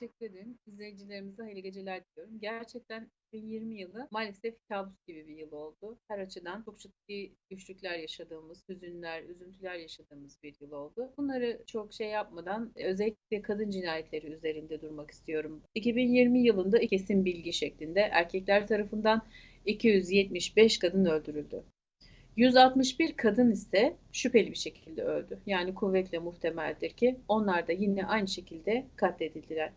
teşekkür ederim. İzleyicilerimize hayırlı geceler diliyorum. Gerçekten 2020 yılı maalesef kabus gibi bir yıl oldu. Her açıdan çok ciddi güçlükler yaşadığımız, hüzünler, üzüntüler yaşadığımız bir yıl oldu. Bunları çok şey yapmadan özellikle kadın cinayetleri üzerinde durmak istiyorum. 2020 yılında kesin bilgi şeklinde erkekler tarafından 275 kadın öldürüldü. 161 kadın ise şüpheli bir şekilde öldü. Yani kuvvetle muhtemeldir ki onlar da yine aynı şekilde katledildiler.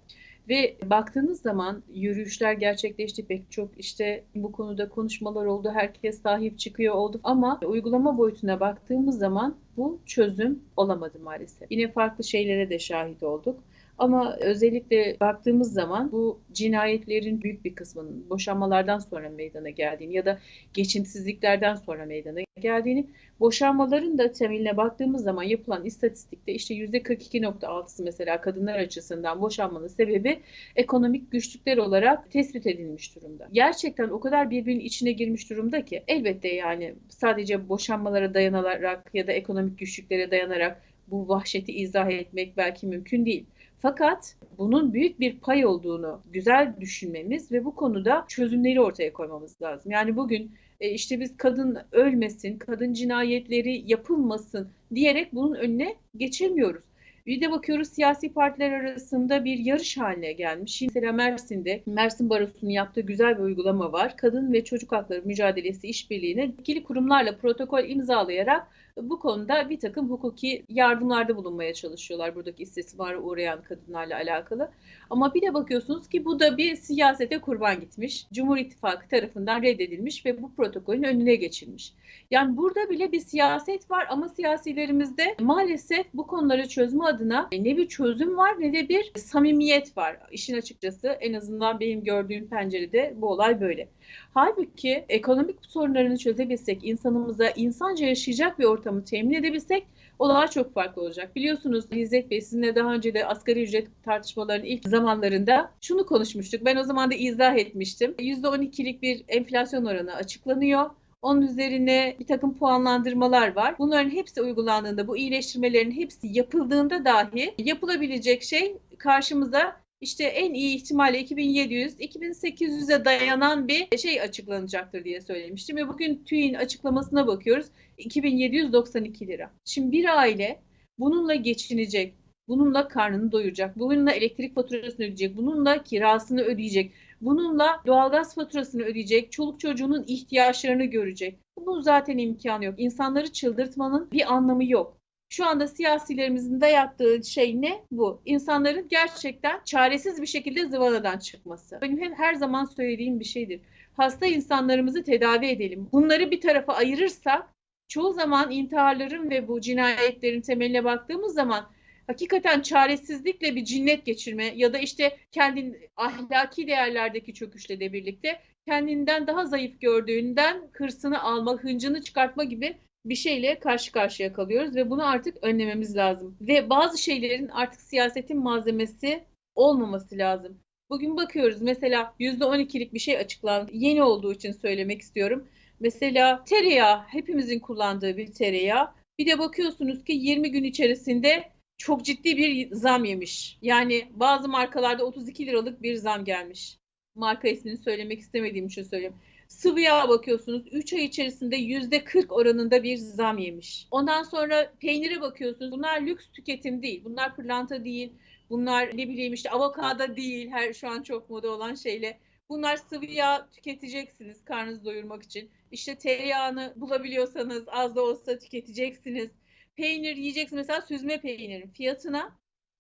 Ve baktığınız zaman yürüyüşler gerçekleşti pek çok işte bu konuda konuşmalar oldu. Herkes sahip çıkıyor oldu ama uygulama boyutuna baktığımız zaman bu çözüm olamadı maalesef. Yine farklı şeylere de şahit olduk. Ama özellikle baktığımız zaman bu cinayetlerin büyük bir kısmının boşanmalardan sonra meydana geldiğini ya da geçimsizliklerden sonra meydana geldiğini, boşanmaların da temeline baktığımız zaman yapılan istatistikte işte %42.6'sı mesela kadınlar açısından boşanmanın sebebi ekonomik güçlükler olarak tespit edilmiş durumda. Gerçekten o kadar birbirinin içine girmiş durumda ki elbette yani sadece boşanmalara dayanarak ya da ekonomik güçlüklere dayanarak bu vahşeti izah etmek belki mümkün değil. Fakat bunun büyük bir pay olduğunu güzel düşünmemiz ve bu konuda çözümleri ortaya koymamız lazım. Yani bugün e, işte biz kadın ölmesin, kadın cinayetleri yapılmasın diyerek bunun önüne geçemiyoruz. Bir de bakıyoruz siyasi partiler arasında bir yarış haline gelmiş. Mesela Mersin'de Mersin Barosu'nun yaptığı güzel bir uygulama var. Kadın ve çocuk hakları mücadelesi işbirliğine ikili kurumlarla protokol imzalayarak bu konuda bir takım hukuki yardımlarda bulunmaya çalışıyorlar buradaki istismara uğrayan kadınlarla alakalı. Ama bir de bakıyorsunuz ki bu da bir siyasete kurban gitmiş. Cumhur İttifakı tarafından reddedilmiş ve bu protokolün önüne geçilmiş. Yani burada bile bir siyaset var ama siyasilerimizde maalesef bu konuları çözme adına ne bir çözüm var ne de bir samimiyet var. İşin açıkçası en azından benim gördüğüm pencerede bu olay böyle. Halbuki ekonomik sorunlarını çözebilsek, insanımıza insanca yaşayacak bir ortamı temin edebilsek olay çok farklı olacak. Biliyorsunuz İzzet Bey sizinle daha önce de asgari ücret tartışmalarının ilk zamanlarında şunu konuşmuştuk. Ben o zaman da izah etmiştim. %12'lik bir enflasyon oranı açıklanıyor. Onun üzerine bir takım puanlandırmalar var. Bunların hepsi uygulandığında, bu iyileştirmelerin hepsi yapıldığında dahi yapılabilecek şey karşımıza işte en iyi ihtimalle 2700, 2800'e dayanan bir şey açıklanacaktır diye söylemiştim. Ve bugün TÜİ'nin açıklamasına bakıyoruz. 2792 lira. Şimdi bir aile bununla geçinecek, bununla karnını doyuracak, bununla elektrik faturasını ödeyecek, bununla kirasını ödeyecek, bununla doğalgaz faturasını ödeyecek, çoluk çocuğunun ihtiyaçlarını görecek. Bunun zaten imkanı yok. İnsanları çıldırtmanın bir anlamı yok. Şu anda siyasilerimizin dayattığı şey ne? Bu. İnsanların gerçekten çaresiz bir şekilde zıvanadan çıkması. Benim her zaman söylediğim bir şeydir. Hasta insanlarımızı tedavi edelim. Bunları bir tarafa ayırırsak çoğu zaman intiharların ve bu cinayetlerin temeline baktığımız zaman hakikaten çaresizlikle bir cinnet geçirme ya da işte kendin ahlaki değerlerdeki çöküşle de birlikte kendinden daha zayıf gördüğünden hırsını alma, hıncını çıkartma gibi bir şeyle karşı karşıya kalıyoruz ve bunu artık önlememiz lazım. Ve bazı şeylerin artık siyasetin malzemesi olmaması lazım. Bugün bakıyoruz mesela %12'lik bir şey açıklandı. Yeni olduğu için söylemek istiyorum. Mesela tereyağı hepimizin kullandığı bir tereyağı. Bir de bakıyorsunuz ki 20 gün içerisinde çok ciddi bir zam yemiş. Yani bazı markalarda 32 liralık bir zam gelmiş. Marka ismini söylemek istemediğim için söylüyorum. Sıvı yağ bakıyorsunuz 3 ay içerisinde %40 oranında bir zam yemiş. Ondan sonra peynire bakıyorsunuz. Bunlar lüks tüketim değil. Bunlar pırlanta değil. Bunlar ne bileyim işte avokado değil. Her şu an çok moda olan şeyle. Bunlar sıvı yağ tüketeceksiniz karnınızı doyurmak için. İşte tereyağını bulabiliyorsanız az da olsa tüketeceksiniz. Peynir yiyeceksiniz. Mesela süzme peynirin fiyatına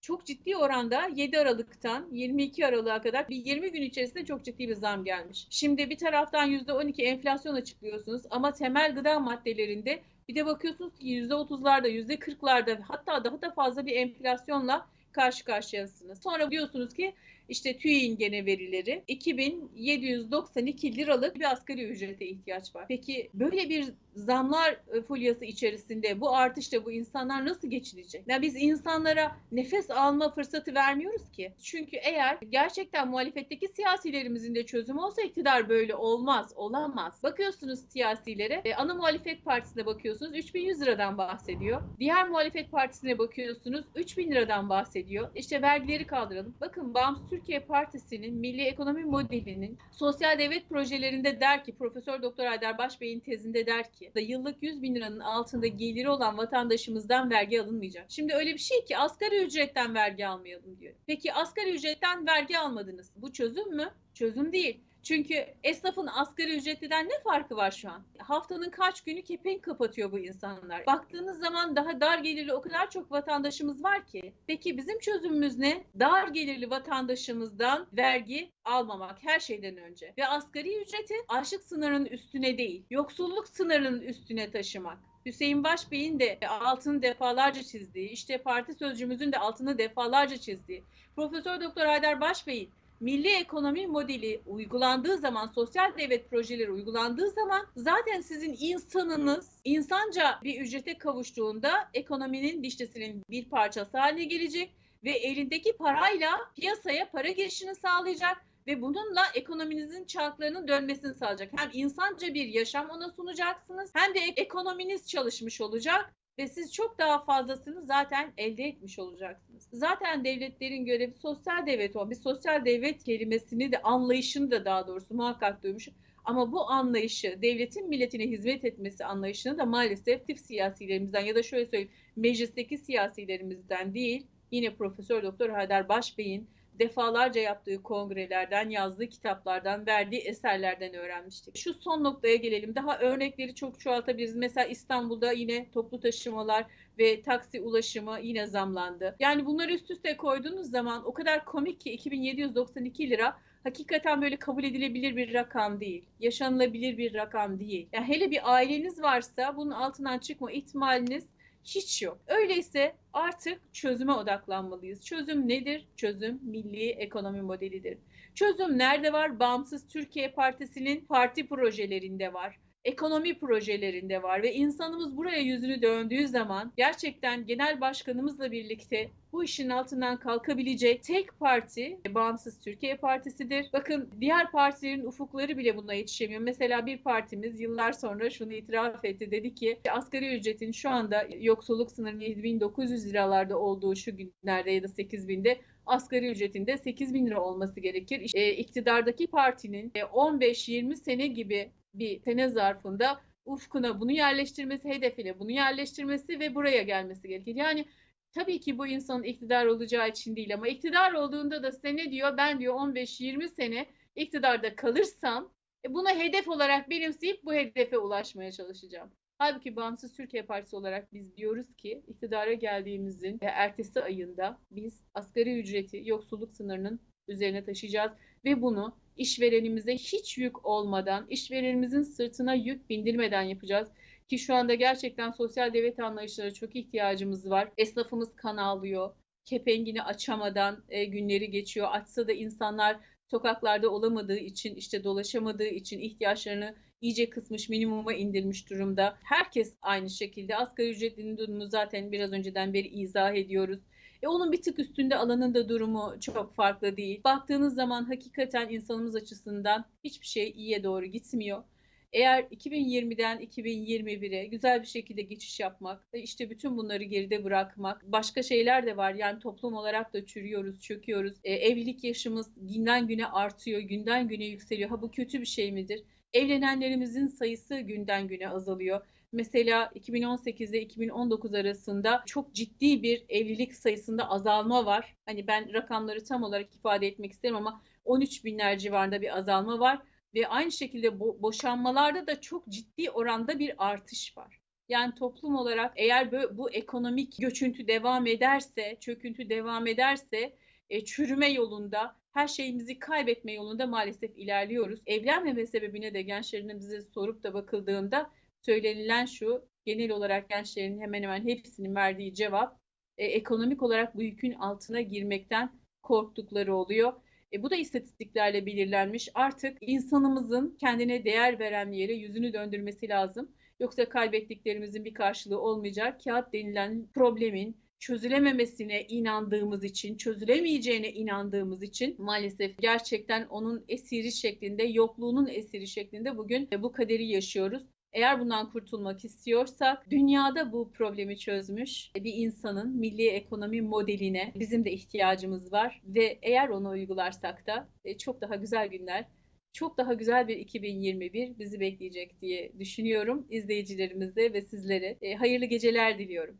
çok ciddi oranda 7 Aralık'tan 22 Aralık'a kadar bir 20 gün içerisinde çok ciddi bir zam gelmiş. Şimdi bir taraftan %12 enflasyon açıklıyorsunuz ama temel gıda maddelerinde bir de bakıyorsunuz ki %30'larda, %40'larda hatta daha da fazla bir enflasyonla karşı karşıyasınız. Sonra diyorsunuz ki işte TÜİ'nin gene verileri 2792 liralık bir asgari ücrete ihtiyaç var. Peki böyle bir zamlar e, fulyası içerisinde bu artışla bu insanlar nasıl geçinecek? Yani biz insanlara nefes alma fırsatı vermiyoruz ki. Çünkü eğer gerçekten muhalefetteki siyasilerimizin de çözümü olsa iktidar böyle olmaz, olamaz. Bakıyorsunuz siyasilere, e, ana muhalefet partisine bakıyorsunuz 3100 liradan bahsediyor. Diğer muhalefet partisine bakıyorsunuz 3000 liradan bahsediyor ediyor. İşte vergileri kaldıralım. Bakın Bağımsız Türkiye Partisi'nin milli ekonomi modelinin sosyal devlet projelerinde der ki Profesör Doktor Haydar Başbey'in tezinde der ki da yıllık 100 bin liranın altında geliri olan vatandaşımızdan vergi alınmayacak. Şimdi öyle bir şey ki asgari ücretten vergi almayalım diyor. Peki asgari ücretten vergi almadınız. Bu çözüm mü? Çözüm değil. Çünkü esnafın asgari ücretliden ne farkı var şu an? Haftanın kaç günü kepenk kapatıyor bu insanlar. Baktığınız zaman daha dar gelirli o kadar çok vatandaşımız var ki. Peki bizim çözümümüz ne? Dar gelirli vatandaşımızdan vergi almamak her şeyden önce. Ve asgari ücreti açlık sınırının üstüne değil, yoksulluk sınırının üstüne taşımak. Hüseyin Başbey'in de altını defalarca çizdiği, işte parti sözcümüzün de altını defalarca çizdiği, Profesör Doktor Haydar Başbey'in milli ekonomi modeli uygulandığı zaman, sosyal devlet projeleri uygulandığı zaman zaten sizin insanınız insanca bir ücrete kavuştuğunda ekonominin dişlisinin bir parçası haline gelecek ve elindeki parayla piyasaya para girişini sağlayacak ve bununla ekonominizin çarklarının dönmesini sağlayacak. Hem insanca bir yaşam ona sunacaksınız hem de ekonominiz çalışmış olacak ve siz çok daha fazlasını zaten elde etmiş olacaksınız. Zaten devletlerin görevi sosyal devlet o. Bir sosyal devlet kelimesini de anlayışını da daha doğrusu muhakkak duymuş. Ama bu anlayışı, devletin milletine hizmet etmesi anlayışını da maalesef tif siyasilerimizden ya da şöyle söyleyeyim meclisteki siyasilerimizden değil, yine Profesör Doktor Haydar Başbey'in defalarca yaptığı kongrelerden, yazdığı kitaplardan, verdiği eserlerden öğrenmiştik. Şu son noktaya gelelim. Daha örnekleri çok çoğaltabiliriz. Mesela İstanbul'da yine toplu taşımalar ve taksi ulaşımı yine zamlandı. Yani bunları üst üste koyduğunuz zaman o kadar komik ki 2792 lira hakikaten böyle kabul edilebilir bir rakam değil. Yaşanılabilir bir rakam değil. Yani hele bir aileniz varsa bunun altından çıkma ihtimaliniz hiç yok. Öyleyse artık çözüme odaklanmalıyız. Çözüm nedir? Çözüm milli ekonomi modelidir. Çözüm nerede var? Bağımsız Türkiye Partisi'nin parti projelerinde var ekonomi projelerinde var ve insanımız buraya yüzünü döndüğü zaman gerçekten genel başkanımızla birlikte bu işin altından kalkabilecek tek parti Bağımsız Türkiye Partisi'dir. Bakın diğer partilerin ufukları bile buna yetişemiyor. Mesela bir partimiz yıllar sonra şunu itiraf etti. Dedi ki asgari ücretin şu anda yoksulluk sınırının 7900 liralarda olduğu şu günlerde ya da 8000'de asgari ücretinde 8 bin lira olması gerekir. E, iktidardaki partinin 15-20 sene gibi bir sene zarfında ufkuna bunu yerleştirmesi, hedefine bunu yerleştirmesi ve buraya gelmesi gerekir. Yani tabii ki bu insanın iktidar olacağı için değil ama iktidar olduğunda da size ne diyor? Ben diyor 15-20 sene iktidarda kalırsam e, bunu hedef olarak benimseyip bu hedefe ulaşmaya çalışacağım. Halbuki Bağımsız Türkiye Partisi olarak biz diyoruz ki iktidara geldiğimizin ertesi ayında biz asgari ücreti yoksulluk sınırının üzerine taşıyacağız ve bunu işverenimize hiç yük olmadan, işverenimizin sırtına yük bindirmeden yapacağız. Ki şu anda gerçekten sosyal devlet anlayışlara çok ihtiyacımız var. Esnafımız kan ağlıyor. Kepengini açamadan e, günleri geçiyor. Açsa da insanlar sokaklarda olamadığı için, işte dolaşamadığı için ihtiyaçlarını iyice kısmış, minimuma indirmiş durumda. Herkes aynı şekilde. Asgari ücretlinin durumu zaten biraz önceden beri izah ediyoruz. E onun bir tık üstünde alanın da durumu çok farklı değil. Baktığınız zaman hakikaten insanımız açısından hiçbir şey iyiye doğru gitmiyor. Eğer 2020'den 2021'e güzel bir şekilde geçiş yapmak, e, işte bütün bunları geride bırakmak, başka şeyler de var. Yani toplum olarak da çürüyoruz, çöküyoruz. E, evlilik yaşımız günden güne artıyor, günden güne yükseliyor. Ha bu kötü bir şey midir? Evlenenlerimizin sayısı günden güne azalıyor. Mesela 2018 ile 2019 arasında çok ciddi bir evlilik sayısında azalma var. Hani ben rakamları tam olarak ifade etmek isterim ama 13 binler civarında bir azalma var. Ve aynı şekilde bo- boşanmalarda da çok ciddi oranda bir artış var. Yani toplum olarak eğer bu, bu ekonomik göçüntü devam ederse, çöküntü devam ederse e, çürüme yolunda her şeyimizi kaybetme yolunda maalesef ilerliyoruz. Evlenmeme sebebine de gençlerimize sorup da bakıldığında söylenilen şu, genel olarak gençlerin hemen hemen hepsinin verdiği cevap e, ekonomik olarak bu yükün altına girmekten korktukları oluyor. E, bu da istatistiklerle belirlenmiş. Artık insanımızın kendine değer veren yere yüzünü döndürmesi lazım. Yoksa kaybettiklerimizin bir karşılığı olmayacak. Kağıt denilen problemin çözülememesine inandığımız için, çözülemeyeceğine inandığımız için maalesef gerçekten onun esiri şeklinde, yokluğunun esiri şeklinde bugün bu kaderi yaşıyoruz. Eğer bundan kurtulmak istiyorsak dünyada bu problemi çözmüş bir insanın milli ekonomi modeline bizim de ihtiyacımız var ve eğer onu uygularsak da e, çok daha güzel günler çok daha güzel bir 2021 bizi bekleyecek diye düşünüyorum. İzleyicilerimize ve sizlere e, hayırlı geceler diliyorum.